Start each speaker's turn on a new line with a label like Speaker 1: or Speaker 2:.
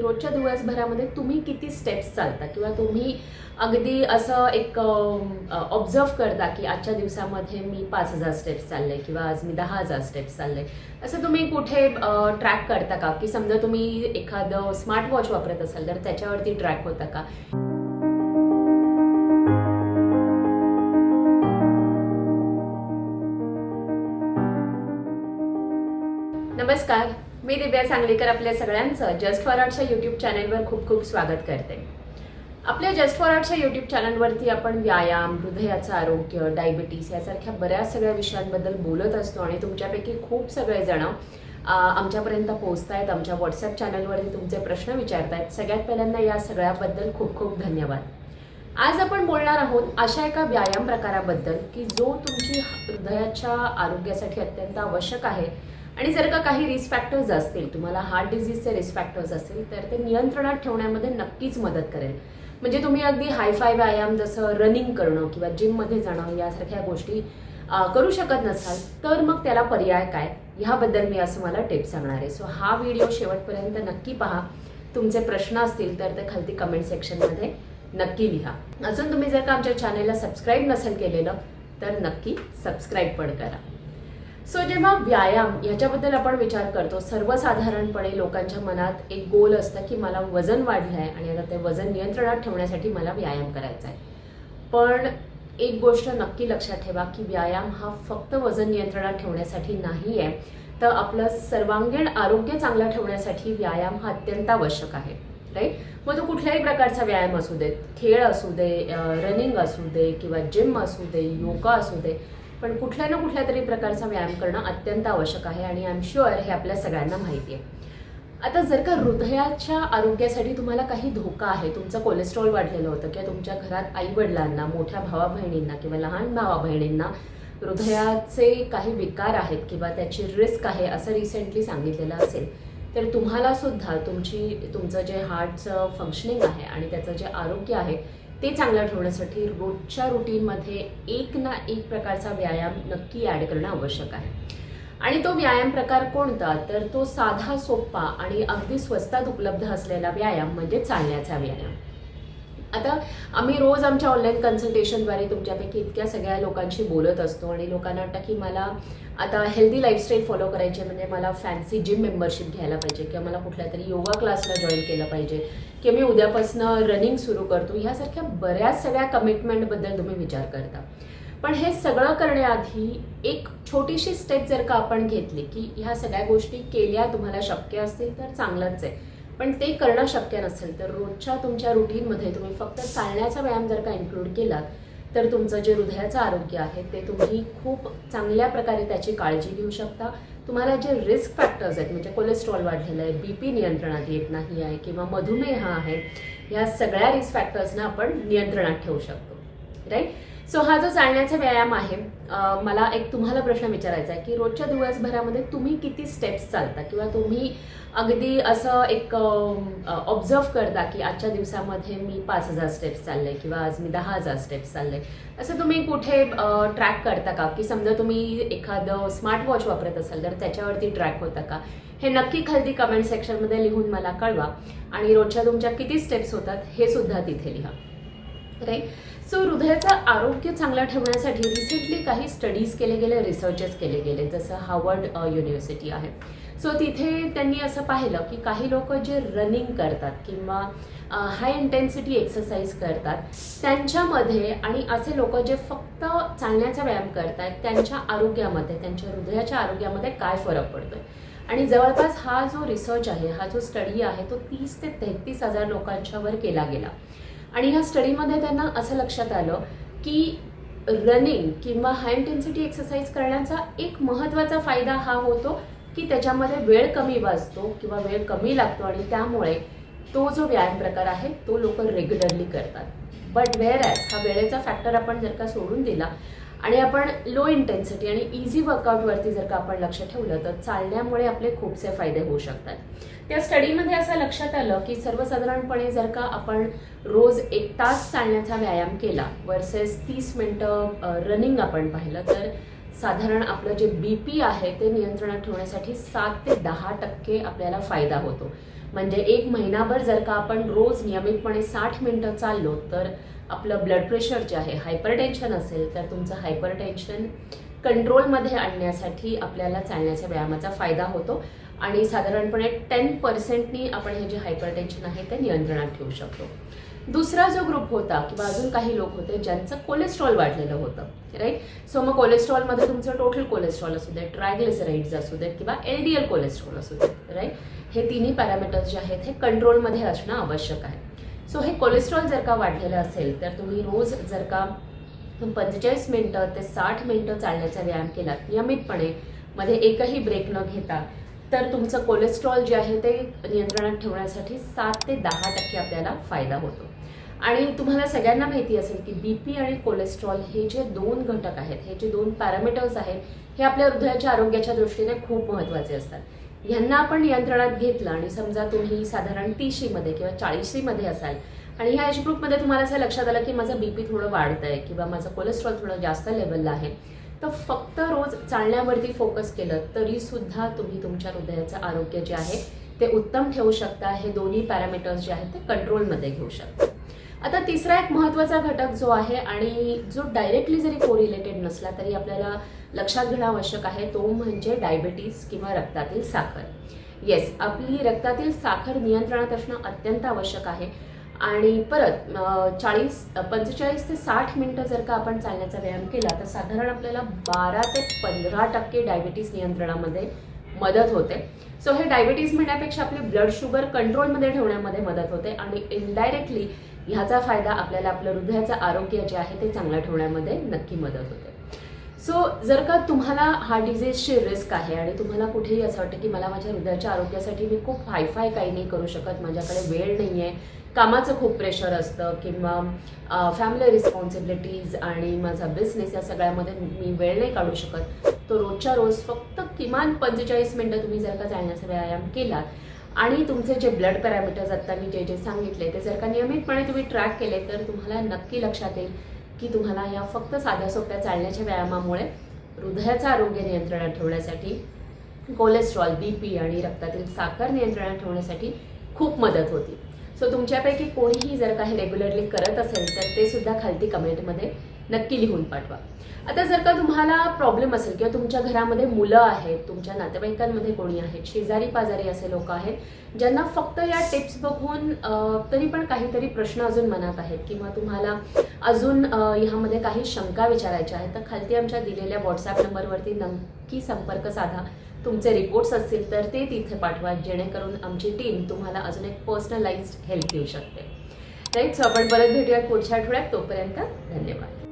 Speaker 1: रोजच्या दिवसभरामध्ये तुम्ही किती स्टेप्स चालता? किंवा तुम्ही अगदी असं एक ऑब्झर्व करता की आजच्या दिवसामध्ये मी पाच हजार स्टेप्स चालले किंवा आज मी दहा हजार स्टेप्स चालले? असं तुम्ही कुठे ट्रॅक करता का? की समजा तुम्ही एखादं स्मार्टवॉच वापरत असाल तर त्याच्यावरती ट्रॅक होता का? नमस्कार. मी दिव्या सांगलीकर आपल्या सगळ्यांचं जस्ट फॉर आर्टच्या यूट्यूब चॅनलवर खूप खूप स्वागत करते. आपल्या जस्ट फॉर आर्टच्या यूट्यूब चॅनलवरती आपण व्यायाम हृदयाचं आरोग्य डायबिटीस यासारख्या बऱ्याच सगळ्या विषयांबद्दल बोलत असतो आणि तुमच्यापैकी खूप सगळेजण आमच्यापर्यंत पोहोचतायत आमच्या व्हॉट्सअप चॅनलवरती तुमचे प्रश्न विचारतायत. सगळ्यात पहिल्यांदा या सगळ्याबद्दल खूप खूप धन्यवाद. आज आपण बोलणार आहोत अशा एका व्यायाम प्रकाराबद्दल की जो तुमची हृदयाच्या आरोग्यासाठी अत्यंत आवश्यक आहे. आणि जर का काही रिस्क फॅक्टर्स असतील तुम्हाला हार्ट डिझीजचे रिस्क फॅक्टर्स असतील तर ते नियंत्रणात ठेवण्यामध्ये नक्कीच मदत करेल. म्हणजे तुम्ही अगदी हायफाय व्यायाम जसं रनिंग करणं किंवा जिममध्ये जाणं यासारख्या गोष्टी करू शकत नसाल तर मग त्याला पर्याय काय? ह्याबद्दल मी असं मला टिप्स सांगणार आहे. सो हा व्हिडिओ शेवटपर्यंत नक्की पहा. तुमचे प्रश्न असतील तर ते खालती कमेंट सेक्शनमध्ये नक्की लिहा. अजून तुम्ही जर का आमच्या चॅनेलला सबस्क्राईब नसेल केलेलं तर नक्की सबस्क्राईब पण करा. सो जेव्हा व्यायाम याच्याबद्दल आपण विचार करतो सर्वसाधारणपणे लोकांच्या मनात एक गोल असतं की मला वजन वाढलं आहे आणि आता ते वजन नियंत्रणात ठेवण्यासाठी मला व्यायाम करायचा आहे पण एक गोष्ट नक्की लक्षात ठेवा की व्यायाम हा फक्त वजन नियंत्रणात ठेवण्यासाठी नाही आहे तर आपलं सर्वांगीण आरोग्य चांगलं ठेवण्यासाठी व्यायाम हा अत्यंत आवश्यक आहे राईट मग तो कुठल्याही प्रकारचा व्यायाम असू दे खेळ असू दे रनिंग असू दे किंवा जिम असू दे योगा असू दे पण कुठल्या ना कुठल्या तरी प्रकारचा व्यायाम करणं अत्यंत आवश्यक आहे आणि आय एम शुअर हे आपल्या सगळ्यांना माहिती आहे. आता जर का हृदयाच्या आरोग्यासाठी तुम्हाला काही धोका आहे तुमचं कोलेस्ट्रॉल वाढलेलं होतं किंवा तुमच्या घरात आई वडिलांना मोठ्या भावा बहिणींना किंवा लहान भावा बहिणींना हृदयाचे काही विकार आहेत किंवा त्याची रिस्क आहे असं रिसेंटली सांगितलेलं असेल तर तुम्हाला सुद्धा तुमची तुमचं जे हार्टचं फंक्शनिंग आहे आणि त्याचं जे आरोग्य आहे ते चांगलं ठेवण्यासाठी रोजच्या रुटीनमध्ये एक ना एक प्रकारचा व्यायाम नक्की ॲड करणं आवश्यक आहे. आणि तो व्यायाम प्रकार कोणता? तर तो साधा सोपा आणि अगदी स्वस्तात उपलब्ध असलेला व्यायाम म्हणजे चालण्याचा व्यायाम. आता आम्ही रोज आमच्या ऑनलाईन कन्सल्टेशनद्वारे तुमच्यापैकी इतक्या सगळ्या लोकांशी बोलत असतो आणि लोकांना वाटतं की मला आता हेल्दी लाईफस्टाईल फॉलो करायची म्हणजे मला फॅन्सी जिम मेंबरशिप घ्यायला पाहिजे किंवा मला कुठल्या तरी योगा क्लासला जॉईन केलं पाहिजे किंवा मी उद्यापासनं रनिंग सुरू करतो ह्यासारख्या बऱ्याच सगळ्या कमिटमेंटबद्दल तुम्ही विचार करता. पण हे सगळं करण्याआधी एक छोटीशी स्टेप जर का आपण घेतली की ह्या सगळ्या गोष्टी केल्या तुम्हाला शक्य असतील तर चांगलंच आहे. पण ते करणं शक्य नसेल तर रोजच्या तुमच्या रुटीनमध्ये तुम्ही फक्त चालण्याचा व्यायाम जर का इन्क्लूड केलात तर तुमचं जे हृदयाचं आरोग्य आहे ते तुम्ही खूप चांगल्या प्रकारे त्याची काळजी घेऊ शकता. तुम्हाला जे रिस्क फॅक्टर्स आहेत म्हणजे कोलेस्ट्रॉल वाढलेलं आहे बी पी नियंत्रणात येत नाही आहे किंवा मधुमेह आहे ह्या सगळ्या रिस्क फॅक्टर्सना आपण नियंत्रणात ठेवू शकतो. राईट सो हा जो चालण्याचा व्यायाम आहे मला एक तुम्हाला प्रश्न विचारायचा आहे की रोजच्या दिवसभरामध्ये तुम्ही किती स्टेप्स चालता? किंवा तुम्ही अगदी असं एक ऑब्झर्व करता की आजच्या दिवसामध्ये मी पाच हजार स्टेप्स चालले किंवा आज मी दहा हजार स्टेप्स चालले? असं तुम्ही कुठे ट्रॅक करता का? की समजा तुम्ही एखादं स्मार्टवॉच वापरत असाल तर त्याच्यावरती ट्रॅक होता का? हे नक्की खालती कमेंट सेक्शनमध्ये लिहून मला कळवा. आणि रोजच्या तुमच्या किती स्टेप्स होतात हे सुद्धा तिथे लिहा. राईट सो हृदयाचं आरोग्य चांगलं ठेवण्यासाठी रिसेंटली काही स्टडीज केले गेले रिसर्चेस केले गेले जसं हार्वर्ड युनिव्हर्सिटी uh, आहे. सो तिथे त्यांनी असं पाहिलं की काही लोक जे रनिंग करतात किंवा हाय इंटेन्सिटी एक्सरसाइज करतात त्यांच्यामध्ये आणि असे लोक जे फक्त चालण्याचा व्यायाम करतात त्यांच्या आरोग्यामध्ये त्यांच्या हृदयाच्या आरोग्यामध्ये काय फरक पडतोय? आणि जवळपास हा जो रिसर्च आहे हा जो स्टडी आहे तो तीस ते तेहतीस हजार लोकांच्यावर केला गेला. आणि ह्या स्टडीमध्ये त्यांना असं लक्षात आलं की रनिंग किंवा हाय इंटेन्सिटी एक्सरसाइज करण्याचा एक महत्त्वाचा फायदा हा होतो की त्याच्यामध्ये वेळ कमी वाचतो किंवा वेळ कमी लागतो आणि त्यामुळे तो जो व्यायाम प्रकार आहे तो लोक रेग्युलरली करतात. बट वेअर ॲज हा वेळेचा फॅक्टर आपण जर का सोडून दिला आणि आपण लो इंटेन्सिटी आणि इझी वर्कआउटवरती जर का आपण लक्ष ठेवलं तर चालण्यामुळे आपले खूपसे फायदे होऊ शकतात. त्या स्टडीमध्ये असं लक्षात आलं की सर्वसाधारणपणे जर का आपण रोज एक तास चालण्याचा व्यायाम केला वर्सेस तीस मिनटं रनिंग आपण पाहिलं तर साधारण आपलं जे बी पी आहे ते नियंत्रणात ठेवण्यासाठी सात ते दहा टक्के आपल्याला फायदा होतो. म्हणजे एक महिनाभर जर का आपण रोज नियमितपणे साठ मिनिटं चाललो तर आपलं ब्लड प्रेशर जे आहे हायपर टेन्शन असेल तर तुमचं हायपर टेन्शन कंट्रोलमध्ये आणण्यासाठी आपल्याला चालण्याच्या व्यायामाचा फायदा होतो. आणि साधारणपणे टेन पर्सेंटनी आपण हे जे हायपर टेन्शन आहे ते नियंत्रणात ठेवू शकतो. दुसरा जो ग्रुप होता किंवा अजून काही लोक होते ज्यांचं कोलेस्ट्रॉल वाढलेलं होतं राईट सो मग कोलेस्ट्रॉलमध्ये तुमचं टोटल कोलेस्ट्रॉल असू दे ट्रायग्लिसराईड्स असू देत किंवा एल डी एल कोलेस्ट्रॉल असू देत राईट हे तिन्ही पॅरामीटर्स जे आहेत हे कंट्रोलमध्ये असणं आवश्यक आहे. सो हे कोलेस्ट्रॉल जर का वाढलेलं असेल तर तुम्ही रोज जर का पंचेचाळीस मिनटं ते साठ मिनटं चालण्याचा व्यायाम केला नियमितपणे मध्ये एकही ब्रेक न घेता तर तुमचं कोलेस्ट्रॉल जे आहे ते नियंत्रणात ठेवण्यासाठी सात ते दहा टक्के आपल्याला फायदा होतो. आणि तुम्हाला सगळ्यांना माहिती असेल की बी पी आणि कोलेस्ट्रॉल हे जे दोन घटक आहेत हे जे दोन पॅरामीटर्स आहेत हे आपल्या हृदयाच्या आरोग्याच्या दृष्टीने खूप महत्त्वाचे असतात. ह्यांना आपण नियंत्रणात घेतलं आणि समजा तुम्ही साधारण तीशीमध्ये किंवा चाळीसशीमध्ये असाल आणि ह्या एज ग्रुपमध्ये तुम्हाला असं लक्षात आलं की माझं बीपी थोडं वाढत आहे किंवा माझं कोलेस्ट्रॉल थोडं जास्त लेवलला आहे तर फक्त रोज चालण्यावरती फोकस केलं तरी सुद्धा तुम्ही तुमच्या हृदयाचं आरोग्य जे आहे ते उत्तम ठेवू शकता. हे दोन्ही पॅरामीटर्स जे आहेत ते कंट्रोलमध्ये घेऊ शकता. आता तिसरा एक महत्त्वाचा घटक जो आहे आणि जो डायरेक्टली जरी कोरिलेटेड नसला तरी आपल्याला लक्षात घेणं आवश्यक आहे. तो म्हणजे डायबिटीस किंवा रक्तातील साखर. येस आपली रक्तातील साखर नियंत्रणात असणं अत्यंत आवश्यक आहे. आणि परत चाळीस पंचेचाळीस ते साठ मिनटं जर का आपण चालण्याचा व्यायाम केला तर साधारण आपल्याला बारा ते पंधरा टक्के डायबिटीस नियंत्रणामध्ये मदत होते. सो हे डायबिटीस म्हणण्यापेक्षा आपले ब्लड शुगर कंट्रोलमध्ये ठेवण्यामध्ये मदत होते. आणि इनडायरेक्टली ह्याचा फायदा आपल्याला आपलं हृदयाचं आरोग्य जे आहे ते चांगलं ठेवण्यामध्ये नक्की मदत होते. सो जर का तुम्हाला हा डिझीजची रिस्क आहे आणि तुम्हाला कुठेही असं वाटतं की मला माझ्या हृदयाच्या आरोग्यासाठी मी खूप हायफाय काही नाही करू शकत माझ्याकडे वेळ नाही आहे कामाचं खूप प्रेशर असतं किंवा फॅमिली रिस्पॉन्सिबिलिटीज आणि माझा बिझनेस या सगळ्यामध्ये मी वेळ नाही काढू शकत तो रोजच्या रोज फक्त किमान पंचेचाळीस मिनटं तुम्ही जर का चालण्याचा व्यायाम केलात आणि तुमचे जे ब्लड पॅरामीटर्स आता मी जे जे सांगितले ते जर का नियमितपणे तुम्ही ट्रॅक केले तर तुम्हाला नक्की लक्षात येईल की तुम्हाला या फक्त साध्या सोप्या चालण्याच्या व्यायामामुळे हृदयाचं आरोग्य नियंत्रणात ठेवण्यासाठी कोलेस्ट्रॉल बी पी आणि रक्तातील साखर नियंत्रणात ठेवण्यासाठी खूप मदत होती. सो तुमच्यापैकी कोणीही जर काही रेग्युलरली करत असेल तर ते सुद्धा खालती कमेंटमध्ये नक्की लिहून पाठवा. आता जर का तुम्हाला प्रॉब्लेम असेल किंवा तुमच्या घरामध्ये मुलं आहेत तुमच्या नातेवाईकांमध्ये कोणी आहेत शेजारी पाजारी असे लोक आहेत ज्यांना फक्त या टिप्स बघून तरी पण काहीतरी प्रश्न अजून मनात आहेत किंवा तुम्हाला अजून ह्यामध्ये काही शंका विचारायच्या आहेत तर खालती आमच्या दिलेल्या व्हॉट्सॲप नंबरवरती नक्की संपर्क साधा. तुमचे रिपोर्ट्स असतील तर ते तिथे पाठवा जेणेकरून आमची टीम तुम्हाला अजून एक पर्सनलाइज्ड हेल्प देऊ शकते. राईट सो आपण परत भेटूयात पुढच्या आठवड्यात. तोपर्यंत धन्यवाद.